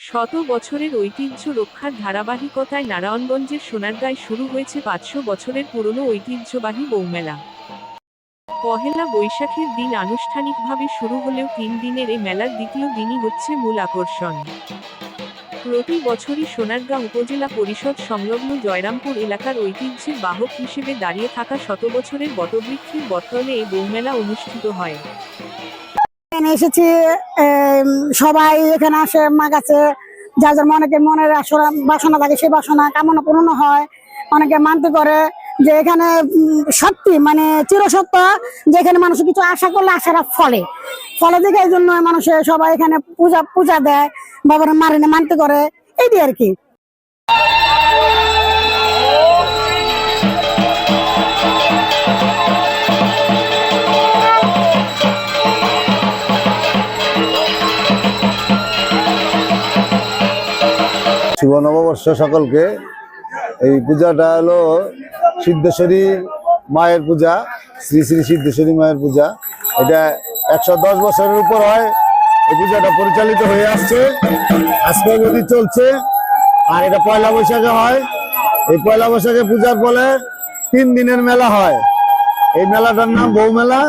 শত বছরের ঐতিহ্য রক্ষার ধারাবাহিকতায় নারায়ণগঞ্জের সোনারগাঁয় শুরু হয়েছে পাঁচশো বছরের পুরনো ঐতিহ্যবাহী বৌমেলা পহেলা বৈশাখের দিন আনুষ্ঠানিকভাবে শুরু হলেও তিন দিনের এই মেলার দ্বিতীয় দিনই হচ্ছে মূল আকর্ষণ। প্রতি বছরই সোনারগাঁ উপজেলা পরিষদ সংলগ্ন জয়রামপুর এলাকার ঐতিহ্যের বাহক হিসেবে দাঁড়িয়ে থাকা শত বছরের বটবৃক্ষের বটতলে এই বৌমেলা অনুষ্ঠিত হয়। এখানে এসেছি সবাই এখানে আসে, মা কাছে যার যার মনে মনের আসরা বাসনা থাকে, সেই বাসনা কামনা পূর্ণ হয়। অনেকে মানতে করে যে এখানে সত্যি মানে চিরসত্য যে এখানে মানুষ কিছু আশা করলে আশারা ফলে। ফলে দেখে এই জন্য মানুষের সবাই এখানে পূজা পূজা দেয়, বাবার মারিনে মানতে করে। এই আর কি। শুভ নববর্ষ সকলকে। এই পূজাটা হলো সিদ্ধেশ্বরী মায়ের পূজা, শ্রী শ্রী সিদ্ধেশ্বরী মায়ের পূজা। এটা একশো দশ বছরের উপর হয়, এই পূজাটা পরিচালিত হয়ে আসছে। আজকে অবধি চলছে, আর এটা পয়লা বৈশাখে হয়। এই পয়লা বৈশাখে পূজার ফলে তিন দিনের মেলা হয়। এই মেলাটার নাম বউ মেলা।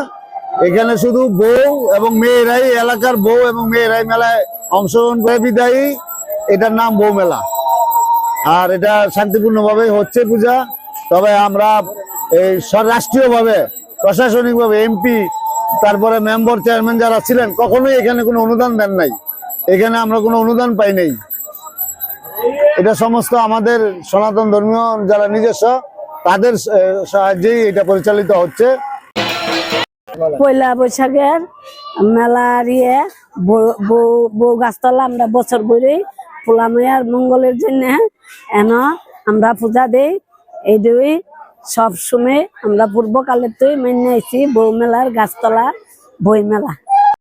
এখানে শুধু বউ এবং মেয়েরাই, এলাকার বউ এবং মেয়েরাই মেলায় অংশগ্রহণ করে বিদায়ী। এটার নাম বউ মেলা আর এটা শান্তিপূর্ণ শান্তিপূর্ণভাবে হচ্ছে পূজা। তবে আমরা এই রাষ্ট্রীয়ভাবে, প্রশাসনিকভাবে এমপি তারপরে মেম্বার চেয়ারম্যান যারা ছিলেন, কখনোই এখানে কোনো অনুদান দেন নাই। এখানে আমরা কোনো অনুদান পাই নাই। এটা সমস্ত আমাদের সনাতন ধর্মীয় যারা নিজস্ব, তাদের সাহায্যেই এটা পরিচালিত হচ্ছে। পয়লা বৈশাখের মেলার ইয়ে বউ- গাছতলা আমরা বছর বই পোলামাইয়ার মঙ্গলের জন্য এন আমরা পূজা দেই, এই দুই সব সময় আমরা পূর্বকালের তুই মেনে আইছি বউ মেলার গাছতলা, বই মেলা।